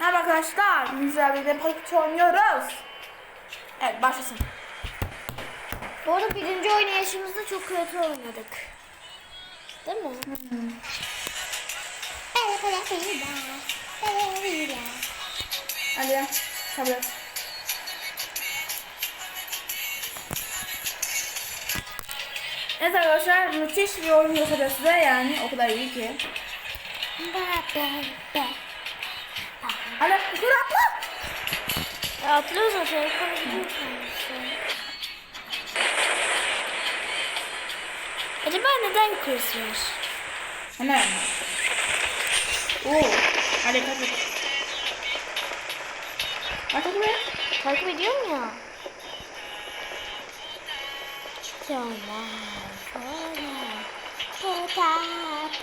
Merhaba arkadaşlar. Güzel bir de PUBG oynuyoruz. Evet başlasın. Bu arada birinci oynayışımızda çok kötü oynadık. Değil mi? Hadi ya. Tabii. Evet arkadaşlar müthiş bir oyun göstereceğiz size yani o kadar iyi ki. Hadi yukarı atla. Ya atlıyoruz aşağı yukarı gidiyorsun. Acaba neden yukarısı var? Hemen. Oo. Hadi hadi. Bak hadi buraya. Takip ediyorum ya. Tamam. Pota, pota,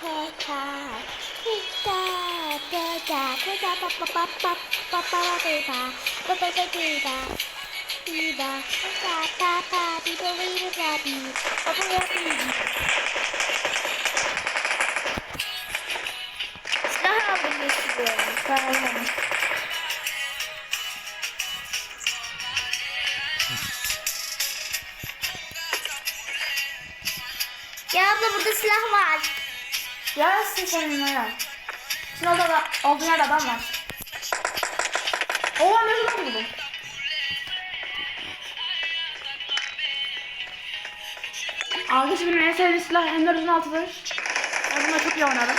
pota, Silah aldım ben size. Sağ olun. Ya abla burada silah var. Ya seçenler orada da, olduğun yerde adam var. Oha ne zaman buldum? Arkadaşlar benim en sevdiğim silah M416'dır. Ben bununla çok iyi oynarım.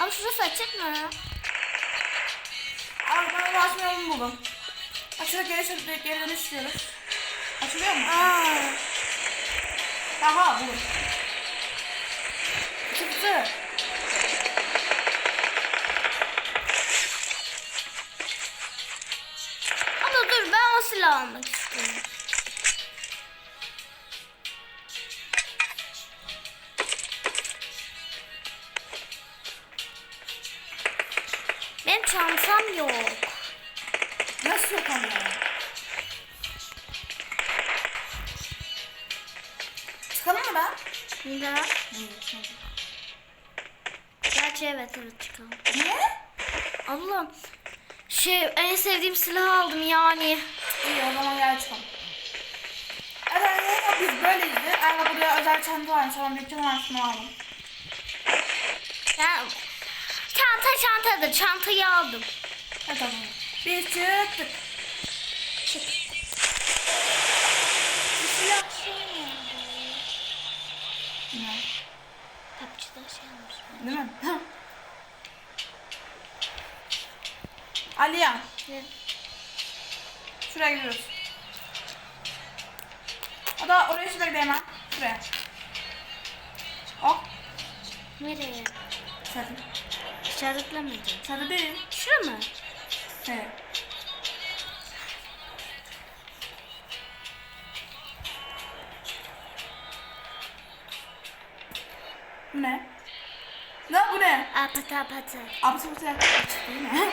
Abi şurası açık mı? Abi ben uğraşmayalım buldum. Bak şurada geri, şurada geri dönüş diyoruz. Açılıyor mu? Aa. Aha buldum. Çıktı. Ama dur ben o silahı almak istiyorum. Evet çıkalım. Niye? Allah'ım. Şey en sevdiğim silahı aldım yani. İyi o zaman gel çıkalım. Arkadaşlar biz böyleydi. Arada buraya özel çanta varmış. Tamam dükkan var şunu aldım. Ya, çanta çantadır. Çantayı aldım. Evet tamam. Biz çıktık. Çık. Silah şey mi? Ne? Kapçıda şey almış. Değil mi? Aliya. Ne? Şuraya gidiyoruz. O da oraya şuraya gidelim hemen. Şuraya. Hop. Nereye? Sarı. İşaretlemedim. Sarı değil. Şura mı? Evet. Bu ne? Ne bu ne? Pata. Abisi bu sefer değil mi?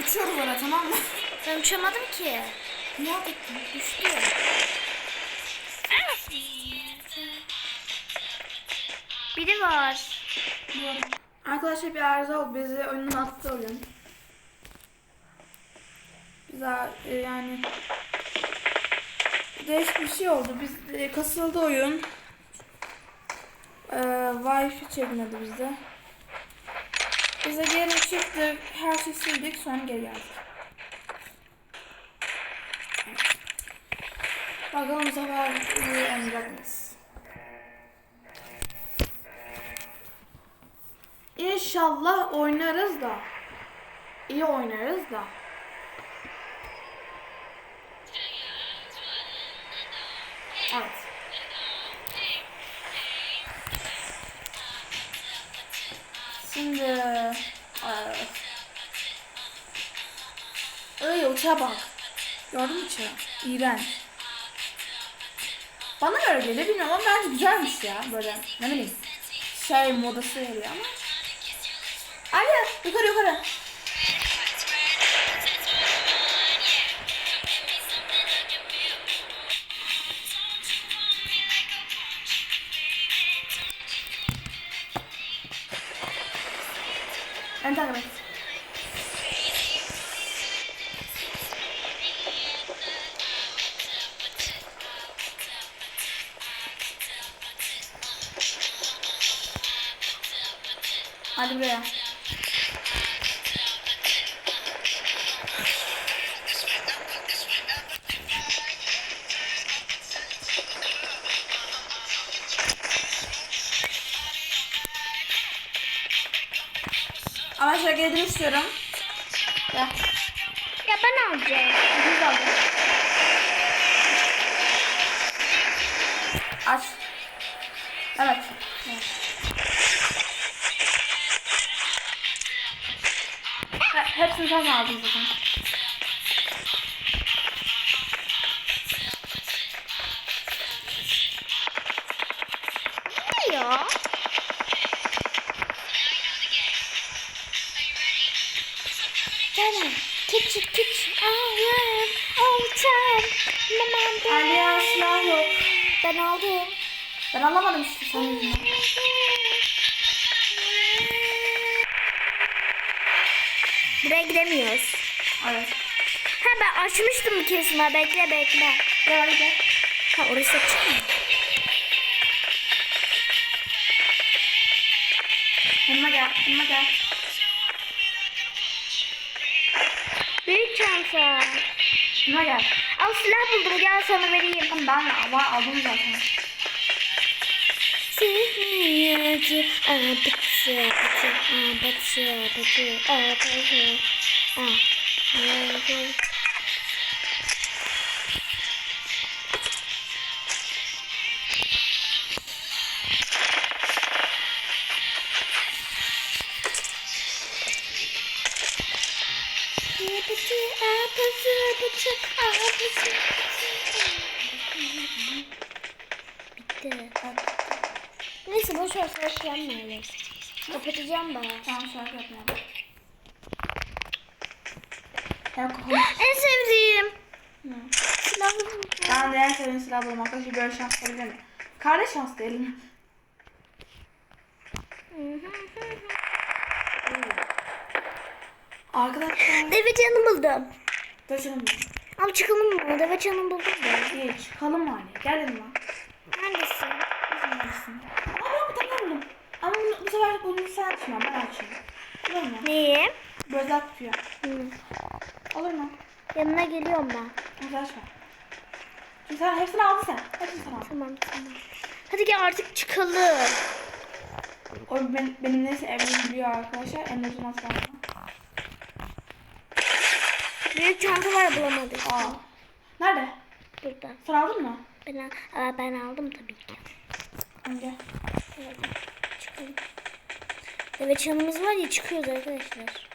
Uçuyoruz oraya tamam mı? Ben uçamadım ki. Ne yaptın? Düştü. Biri var. Arkadaşlar bir arıza oldu. Bizi oyundan attı oyun. Bize e, yani değişik bir şey oldu. Biz e, kasıldı oyun. E, Wi-Fi çekmedi bizde. Bize geri çıktık. Her şeyi sildik. Sonra geri geldik. Evet. Bakalım bu sefer iyi? İnşallah oynarız da. İyi oynarız da. Şimdi... Ay. Ay uçağa bak. Gördün mü uçağı? İğrenç. Bana göre geliyor bilmiyorum ama bence güzelmiş ya böyle ne bileyim şey modası oluyor ama. Ali yukarı yukarı. Ben takip et. Hadi buraya. Ama şöyle geldim istiyorum. Gel. Ya ben alacağım. Biz aldık. Aç. Evet. evet. He- Hepsini sen aldın zaten. Ben aldım. Ben anlamadım işte yüzünden. Buraya gidemiyoruz. Evet. Ha ben açmıştım bir kesme. Bekle bekle. Gel hadi gel. Ha orası açık mı? Yanıma gel. Yanıma gel. Büyük çanta. Yanıma gel. Al silah buldum gel sana vereyim. Ben var aldım zaten. Abatı abatı abatı abatı abatı Bitti. Neyse boş ver savaş yanmayalım. Kapatacağım ben. Tamam şarkı yapmayalım. En sevdiğim. Ben de en sevdiğim silah bulmakta şimdi böyle şans mi? Kardeş şans mi? Arkadaşlar. Deve canı buldum. Taşınım. Al çıkalım mı? Deve canı buldum da. İyi çıkalım hani? Gel dedim lan. Neredesin? Neredesin? Ama ben bir tane buldum. Ama bunu, bu sefer bunu sen açma ben açayım. Olur mu? Neyi? Böyle tutuyor. Hı. Olur mu? Yanına geliyorum ben. Hadi açma. Çünkü sen hepsini aldın sen. Hepsini sen aldın. Tamam tamam. Hadi gel artık çıkalım. O benim, benim neyse evimi biliyor arkadaşlar. En uzun aslan. Büyük çanta var bulamadık. Aa. Nerede? Burada. Sen aldın mı? Ben, al- ben aldım tabii ki. Önce. Hadi çıkalım. Deve çanımız var ya çıkıyoruz arkadaşlar.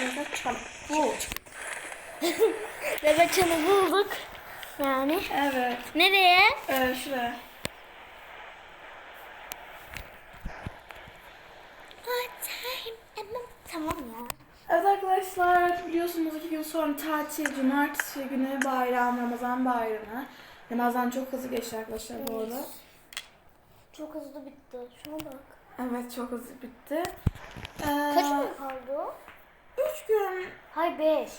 Evet çıkalım. Bu. Deve çanı bulduk. Yani. Evet. Nereye? Ee, şuraya. Tamam ya. Evet arkadaşlar biliyorsunuz iki gün sonra tatil, cumartesi günü bayram, Ramazan bayramı. Ramazan çok hızlı geçti arkadaşlar bu arada. Çok hızlı bitti. Şuna bak. Evet çok hızlı bitti. Ee, Kaç gün kaldı? Üç gün. Hay 5.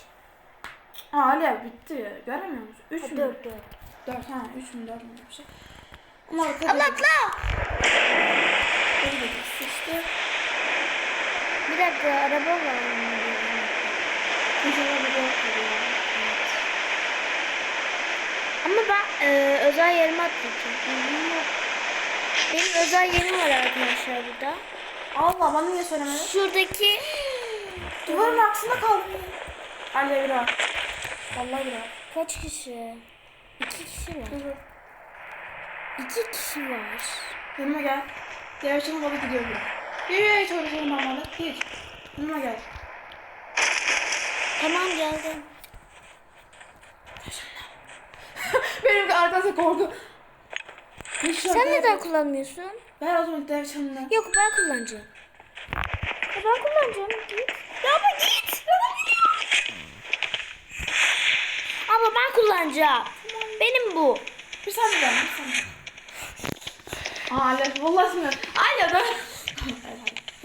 Aa bitti. Göremiyor musun? Üç mü? 4 4. Dört. Ha üç mü dört mü bir şey. Ama arkada Allah atla. Böyle de işte. Bir dakika araba var. Kocaman bir yol. Ama ben e, özel yerime atlayacağım. Benim özel yerim var arkadaşlar burada. Allah bana niye söylemedin? Şuradaki Duvarın aksında kaldım. Anne bir daha. Vallahi bir kaç kişi? İki kişi var. İki kişi var. Yanıma gel. Diğer çabuk baba gidiyor buraya. Gel çalışalım normalde. Gir. Yanıma gel. Tamam geldim. Benim arkasında korku. Sen neden kullanmıyorsun? Ben o zaman dev çanını. Yok ben kullanacağım. Ya ben kullanacağım. Git. Ya ama git. Ama ben kullanacağım. Benim bu. Bir saniye. Bir saniye. Aa. Vallahi şimdi. Ale ben.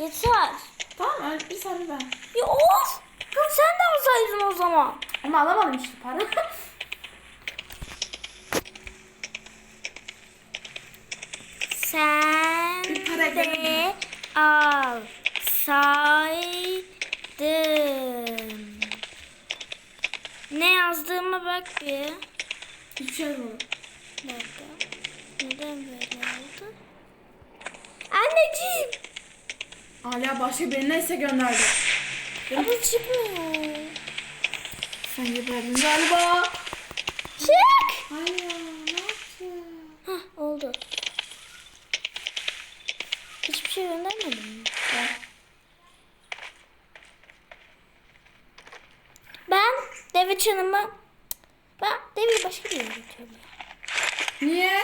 Yeter. Tamam öyle bir saniye ben. Ya of. Sen de alsaydın o zaman. Ama alamadım işte para. Sen Bir para de alsaydın. Ne yazdığıma bak bir. Hiçbir şey dakika. Neden böyle oldu? Anneciğim. Ala başka birine ise gönderdi. Ama çıkmıyor. Sen geberdin galiba. Çık. Ay ya ne yaptın? Hah oldu. Hiçbir şey göndermedin mi? Gel. Ben deve çanımı ben deveyi başka bir yere götürüyorum. Niye?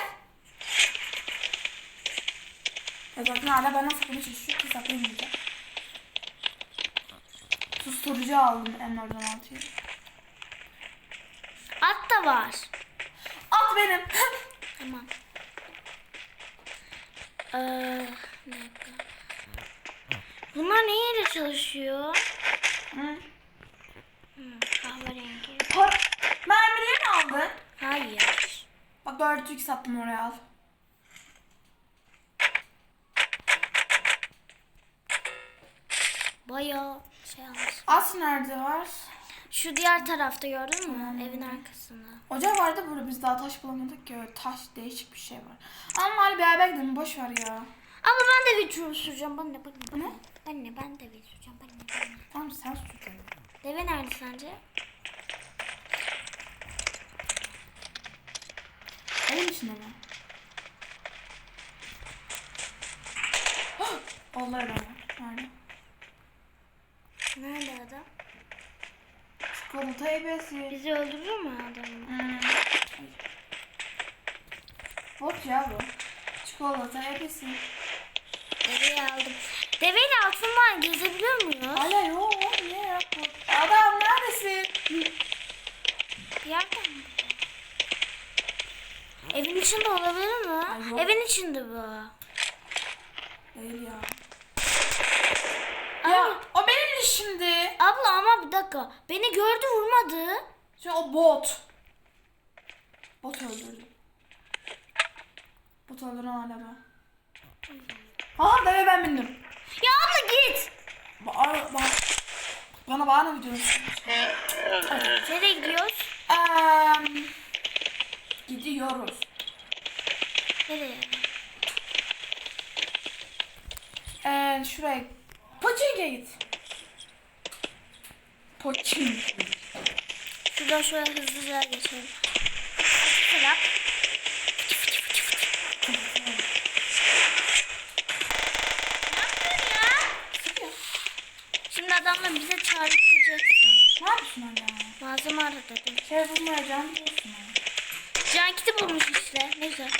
Ya zaten hala bana sıkıntı çalışıyor ki saklayamayacağım. Susturucu aldım M416'yı. At da var. At benim. Tamam. Ee. Bunlar ne yere çalışıyor? Hı. Hmm, kahverengi. Mermileri mi aldın? Hayır. Bak 4x sattım oraya al. Bayağı şey almış. As nerede var? Şu diğer tarafta gördün mü? Evin arkasında. Ocağı vardı burada biz daha taş bulamadık ki öyle taş değişik bir şey var. Ama hadi beraber gidelim boş ver ya. Ama ben de video süreceğim. Ben de ben de. Ne? Ben de ben de video süreceğim. Ben de ben de. Tamam sen sür tabii. Deve nerede sence? Evin içinde mi? Var. Nerede? Nerede adam? Çikolata ebesi. Bizi öldürür mü adam? Hmm. Bot ya bu. Çikolata ebesi. Deveyi aldım. Deveyle altından gezebiliyor muyuz? Hala yok. Niye yok bu? Adam neredesin? Yerden mi? Evin içinde olabilir mi? Ay. Evin içinde bu. Değil ya. Ay. Ya o benim şimdi. Abla ama bir dakika. Beni gördü vurmadı. Şimdi o bot. Bot öldürdü. Bot öldüren hala. Aha deve ben bindim. Ya abla git. Bağır, bağır. Bana bağırma videosu. Nereye gidiyoruz? Eee gidiyoruz. Nereye? Eee şuraya. Poçinki'ye git. Poçinki. Şuradan şöyle hızlıca geçelim. Selam. Şimdi adamla bize çağırtacaksın. Ne yapıyorsun hala? Malzeme ara dedim. Şey bulmayacağım biliyorsun. Can kiti bulmuş işte. Ne güzel.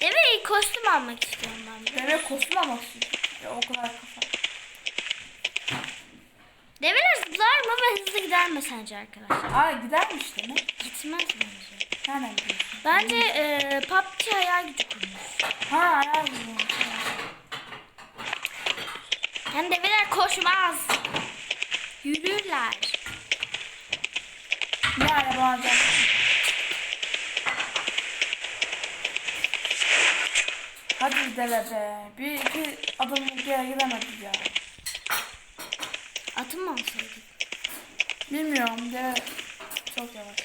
Mi? Kostüm almak istiyorum ben. de. Deve kostüm almak istiyorum. Ya o kadar kafa. Develer zıplar mı ve hızlı gider mi sence arkadaşlar? Aa gidermiş demek. Gitmez bence. Nereden gidiyorsun? Bence e, PUBG hayal gücü kurmuş. Ha ayar gidiyorum. Yani develer koşmaz. Yürürler. Ne araba alacağım? Hadi deve be. Bir iki adım geri gidemedik ya. Atın mı alsaydık? Bilmiyorum deve çok yavaş.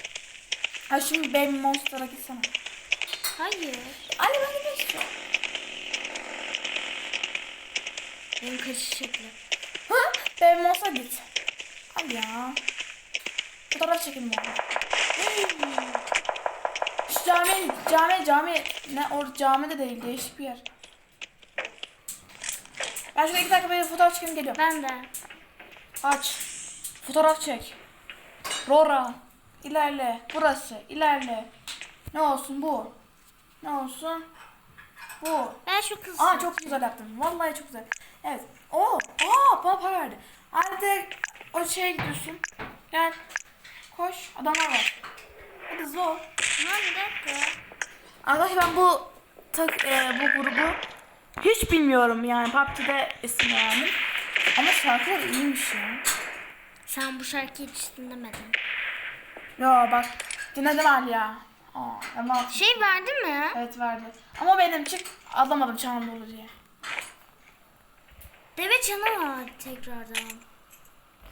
Ha şimdi Baby Monster'a gitsene. Hayır. Ali ben gitmek istiyorum. Benim kaçış şekli. Ha? Baby Monster'a git. Hadi ya. Fotoğraf çekelim orada. İşte cami, cami, cami. Ne or cami de değil, değişik bir yer. Ben şuraya iki dakika bir fotoğraf çekeyim geliyorum. Ben de. Aç. Fotoğraf çek. Rora. İlerle. Burası. İlerle. Ne olsun bu? Ne olsun? Bu. Ben şu kız. Aa çok güzel yaptın. Vallahi çok güzel. Evet. Oo. Aa bana para verdi. Hadi o şeye gidiyorsun. Gel. Koş. Adamlar var. Hadi zor. Lan bir dakika. Arkadaşlar ben bu tak, e, bu grubu hiç bilmiyorum yani PUBG'de isim yani. Ama şarkılar iyiymiş ya. Sen bu şarkıyı hiç dinlemedin. Ya bak dinledim Ali ya. Aa, ama Şey verdi mi? evet verdi. Ama benim çık alamadım çanım dolu diye. Deve çanı var tekrardan.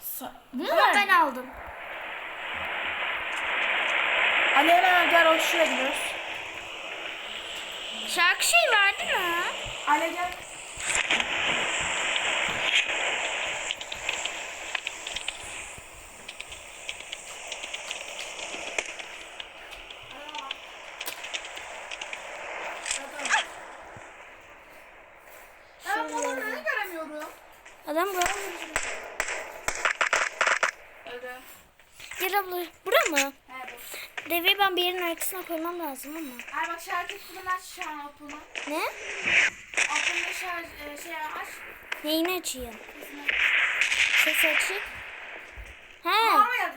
Sa- Bunu ver. ben aldım. Ali hemen gel o şuraya gidiyoruz. Şarkı şey verdi mi? Ali gel. Ben bunu neden göremiyorum? Adam bu. Evet. Gel abla. Bura mı? Evet. Deveyi ben bir yerin arkasına koymam lazım ama. Ay bak şarkı kutumu aç şu an opunu. Ne? Opunu şarj e, şey aç. Neyini açayım? Ses açık. He. Bağırma geldi.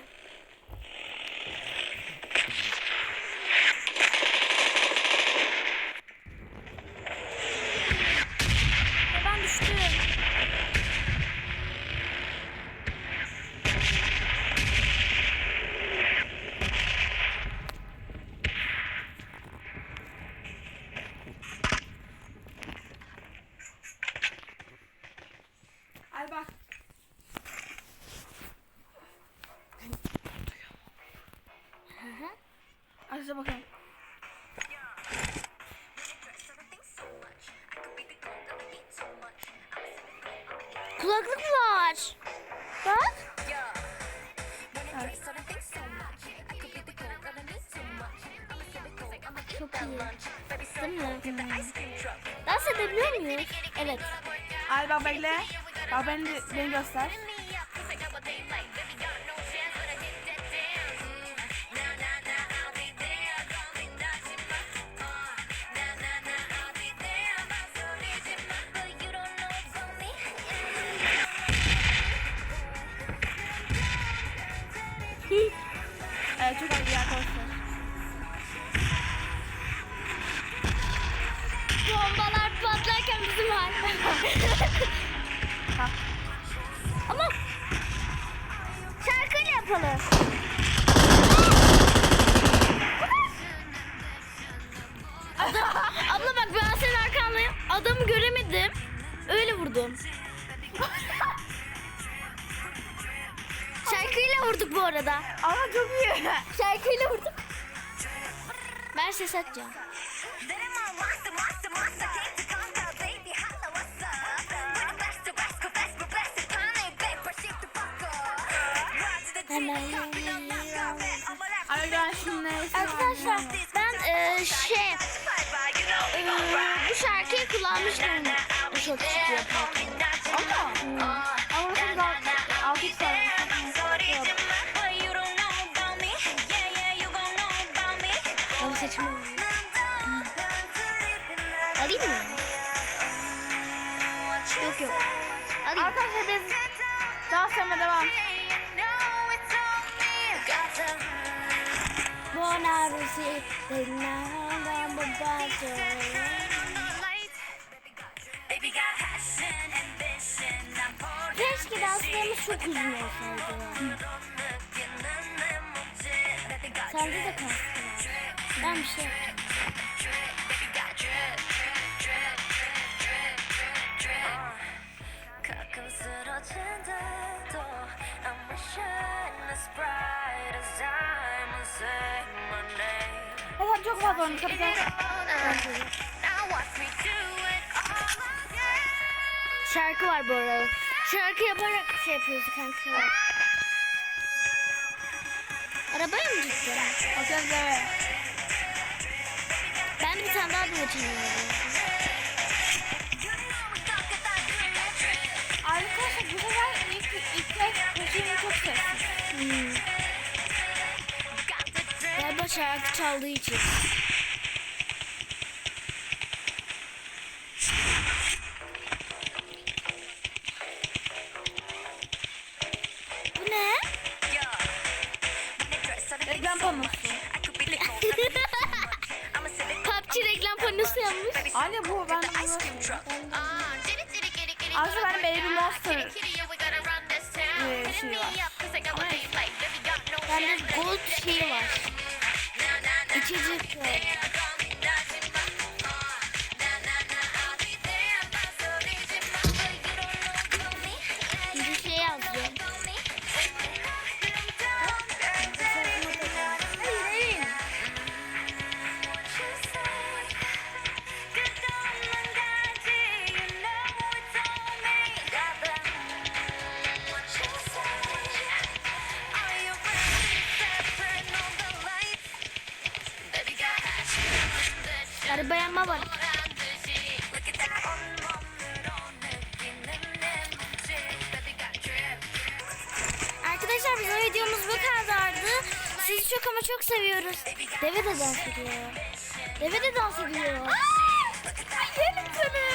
Ben düştüm. Ay bak. Da bakalım. Kulaklık var. Bak. Çok iyi. Dans edebiliyor muyuz? Evet. Ay bak bekle. Bak beni, beni göster. Evet çok iyi arkadaşlar. Bombalar patlarken bizim var. Ha. Ama şarkıyla yapalım. Arada. Ama çok iyi. Şarkıyla vurduk. Ben ses neyse. Arkadaşlar ben e, şey e, bu şarkıyı kullanmıştım. Çok çıkıyor. Ama. Ama sen daha altı Arkadaşlar biz daha sonra devam. Buona Rusi, Fernanda Bombato. Keşke danslarımız çok uzun olsaydı. Sende de var. Ben bir şey yapacağım. Evet çok fazla olmuş. Kapıdan. Now watch me do it all again Şarkı var bu arada. Şarkı yaparak şey yapıyoruz kanka. Arabaya mı gittin? Bakacağız evet. tane daha var. Şarkı çaldığı için. Bu ne? Reklam panosu. PUBG reklam panosu yapmış. Anne bu ben Aslında benim Baby Monster eee, şey var. Bende gold şey var. İçecek var. Sizi çok ama çok seviyoruz. Deve de dans ediyor. Deve de dans ediyor. Yerim seni.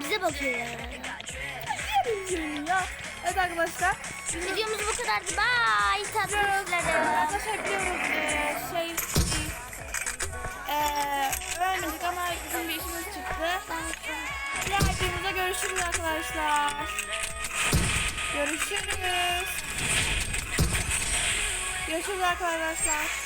Bize bakıyor. Yerim seni ya. Evet arkadaşlar. Videomuz bu kadardı. Bye. Tatlı. Arkadaşlar biliyoruz eee, şey eee ölmedik ama bizim bir işimiz çıktı. Diğer videomuzda görüşürüz arkadaşlar. Görüşürüz. Görüşürüz arkadaşlar.